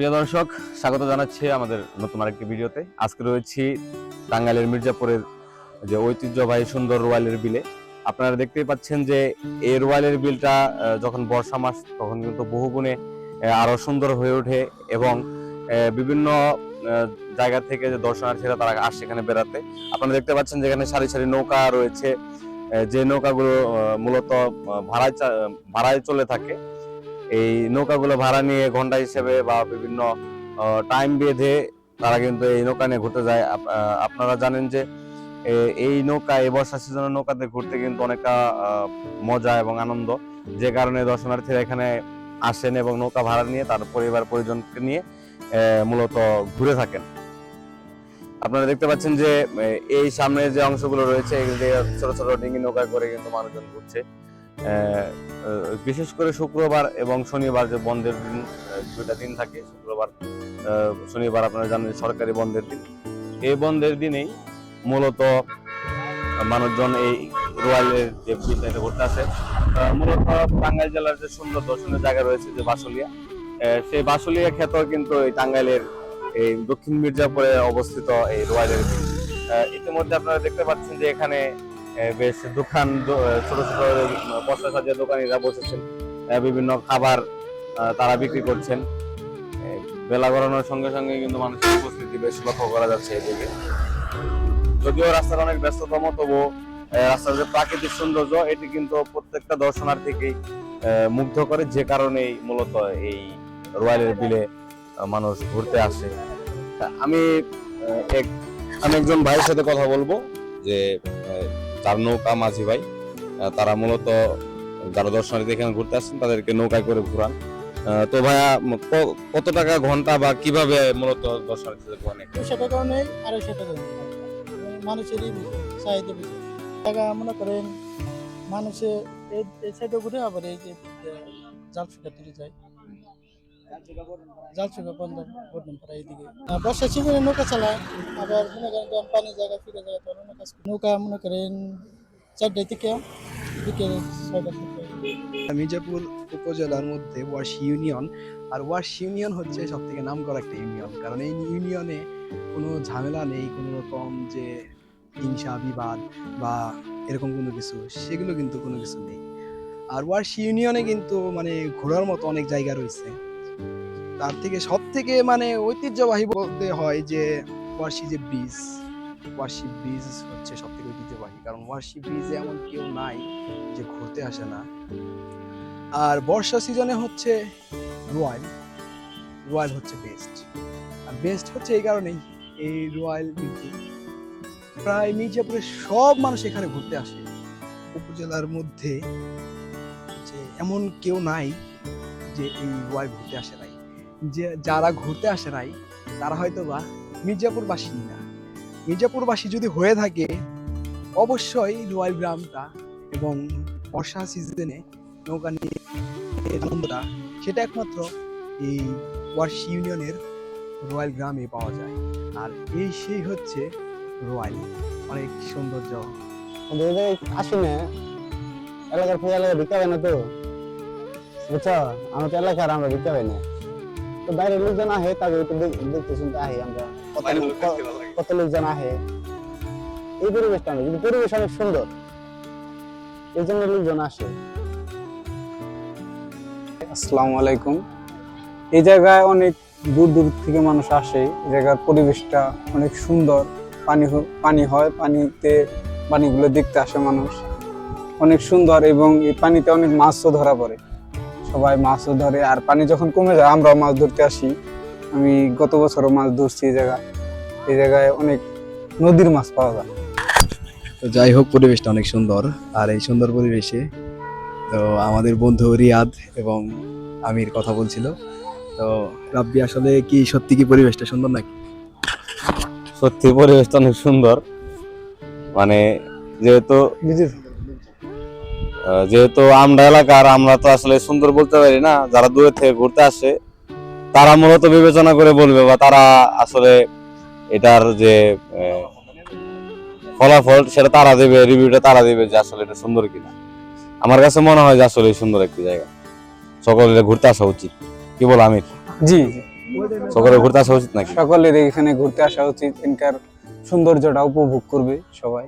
প্রিয় দর্শক স্বাগত জানাচ্ছি আমাদের নতুন আরেকটি ভিডিওতে। আজকে রয়েছি টাঙ্গাইলের মির্জাপুরের যে ঐতিহ্যবাহী সুন্দর রোয়ালের বিলে। আপনারা দেখতেই পাচ্ছেন যে এই রোয়ালের বিলটা যখন বর্ষা মাস তখন কিন্তু বহুগুণে আহ, আরও সুন্দর হয়ে ওঠে এবং বিভিন্ন জায়গা থেকে যে দর্শনার্থীরা তারা আসে এখানে বেড়াতে। আপনারা দেখতে পাচ্ছেন যেখানে সারি সারি নৌকা রয়েছে। যে নৌকাগুলো মূলত ভাড়ায় ভাড়ায় চলে থাকে। এই নৌকাগুলো ভাড়া নিয়ে ঘণ্টা হিসেবে বা বিভিন্ন টাইম বেঁধে তারা কিন্তু এই নৌকা নিয়ে ঘুরতে যায়। আপনারা জানেন যে এই নৌকা এই বর্ষা সিজনের নৌকাতে ঘুরতে কিন্তু অনেকটা মজা এবং আনন্দ। যে কারণে দর্শনার্থীরা এখানে আসেন এবং নৌকা ভাড়া নিয়ে তার পরিবার পরিজনকে নিয়ে মূলত ঘুরে থাকেন। আপনারা দেখতে পাচ্ছেন যে এই সামনে যে অংশগুলো রয়েছে ছোট ছোট ডিঙি নৌকা করে কিন্তু মানুষজন ঘুরছে। বিশেষ করে শুক্রবার এবং শনিবার যে বন্ধের দিন দুইটা দিন থাকে শুক্রবার শনিবার আপনারা জানেন সরকারি বন্ধের দিন। এই বন্ধের দিনেই মূলত মানুষজন এই রয়্যালের যে বিলটা ঘুরতে আহ, মূলত টাঙ্গাইল জেলার যে সুন্দর দর্শনের জায়গা রয়েছে যে বাসুলিয়া সেই বাসুলিয়া খ্যাত কিন্তু এই টাঙ্গাইলের এই দক্ষিণ মির্জাপুরে অবস্থিত এই আহ, ইতিমধ্যে আপনারা দেখতে পাচ্ছেন যে এখানে বেশ দোকান ছোট ছোট পচা সাজিয়ে দোকানিরা বসেছেন। বিভিন্ন খাবার তারা বিক্রি করছেন। বেলা গড়ানোর সঙ্গে সঙ্গে কিন্তু মানুষের উপস্থিতি বেশ লক্ষ্য করা যাচ্ছে এদিকে। যদিও রাস্তার অনেক ব্যস্ততম, তবুও রাস্তার যে প্রাকৃতিক সৌন্দর্য, এটি কিন্তু প্রত্যেকটা দর্শনার্থীকেই মুগ্ধ করে, যে কারণেই মূলত এই রয়্যালের বিলে মানুষ ঘুরতে আসে। আমি এক, আমি একজন ভাইয়ের সাথে কথা বলব, যে তার নৌকা মাঝি ভাই তারা মূলত যারা দর্শনার্থী এখানে ঘুরতে আসছেন, তাদেরকে নৌকায় করে ঘুরান। তো ভাইয়া কত টাকা ঘণ্টা বা কীভাবে মূলত দর্শনার্থীদের ঘুরান দুশো টাকাও নেই, আড়াইশো টাকাও নেই। মানুষেরই চাহিদা বেশি টাকা মনে করেন, মানুষে এই সাইডে ঘুরে আবার এই যে জাল শুকা যায়। জাল শুকা বন্ধ বর্ধন এইদিকে। সিজনে নৌকা চালায়, আবার মনে করেন জায়গা, ফিরে জায়গা নৌকা মনে করেন থেকে বিকেল ছয়টা মির্জাপুর উপজেলার মধ্যে ওয়ার্স ইউনিয়ন, আর ওয়ার্স ইউনিয়ন হচ্ছে সব থেকে নাম করা একটা ইউনিয়ন। কারণ এই ইউনিয়নে কোনো ঝামেলা নেই, কোনো রকম যে হিংসা, বিবাদ বা এরকম কোনো কিছু, সেগুলো কিন্তু কোনো কিছু নেই। আর ওয়ার্স ইউনিয়নে কিন্তু মানে ঘোরার মতো অনেক জায়গা রয়েছে। তার থেকে সব থেকে মানে ঐতিহ্যবাহী বলতে হয় যে ওয়ার্সি যে ব্রিজ। ওয়ার্সি ব্রিজ হচ্ছে সব থেকে ঐতিহ্যবাহী, কারণ ওয়ার্সি ব্রিজে এমন কেউ নাই যে ঘুরতে আসে না। আর বর্ষা সিজনে হচ্ছে রয়্যাল রয়্যাল হচ্ছে বেস্ট। আর বেস্ট হচ্ছে এই কারণেই, এই রয়্যাল কিন্তু প্রায় মির্জাপুরের সব মানুষ এখানে ঘুরতে আসে। উপজেলার মধ্যে যে এমন কেউ নাই যে এই রয়্যাল ঘুরতে আসে নাই। যে যারা ঘুরতে আসে নাই, তারা হয়তো বা মির্জাপুরবাসী না। মির্জাপুরবাসী যদি হয়ে থাকে, অবশ্যই রয়্যাল গ্রামটা এবং বর্ষা সিজনে নৌকা নিয়ে আনন্দটা, সেটা একমাত্র এই ওয়ার্স ইউনিয়নের রয়্যাল গ্রামে পাওয়া যায়। আর এই সেই হচ্ছে রয়্যাল। অনেক সৌন্দর্য। ওদের আসি না। এলাকার পুরো এলাকা ঢুকতে হবে না তো। বুঝছ? আমাদের এলাকার, আমরা ঢুকতে হবে না। তো বাইরে লোকজন আহে তাকে একটু দেখ- দেখতে শুনতে আহে আমরা। কত লোকজন আহে। এই পরিবেশটা আমরা কিন্তু পরিবেশ অনেক সুন্দর। এই জন্য লোকজন আসে। আসসালামু আলাইকুম। এই জায়গায় অনেক দূর দূর থেকে মানুষ আসে। এই জায়গার পরিবেশটা অনেক সুন্দর। পানি হ- পানি হয় পানিতে পানিগুলো দেখতে আসে মানুষ। অনেক সুন্দর এবং এই পানিতে অনেক মাছও ধরা পড়ে। সবাই মাছও ধরে আর পানি যখন কমে যায় আমরাও মাছ ধরতে আসি। আমি গত বছরও মাছ ধরছি এই জায়গা এই জায়গায় অনেক নদীর মাছ পাওয়া যায়। তো যাই হোক পরিবেশটা অনেক সুন্দর। আর এই সুন্দর পরিবেশে তো আমাদের বন্ধু রিয়াদ এবং আমির কথা বলছিল। তো রাব্বি আসলে কি সত্যি কি পরিবেশটা সুন্দর নাকি? সত্যি পরিবেশটা অনেক সুন্দর। মানে যেহেতু যেহেতু আমরা এলাকার আমরা তো আসলে সুন্দর বলতে পারি না যারা দূরে থেকে ঘুরতে আসে তারা মূলত বিবেচনা করে বলবে বা তারা আসলে এটার যে ফলাফল সেটা তারা দেবে রিভিউটা তারা দেবে যে আসলে এটা সুন্দর কিনা। আমার কাছে মনে হয় যে আসলে সুন্দর একটি জায়গা। সকলের ঘুরতে আসা উচিত। কি বল আমির? জি। জি সকলে ঘুরতে আসা উচিত নাকি? সকলের এখানে ঘুরতে আসা উচিত। এখানকার সৌন্দর্যটা উপভোগ করবে সবাই।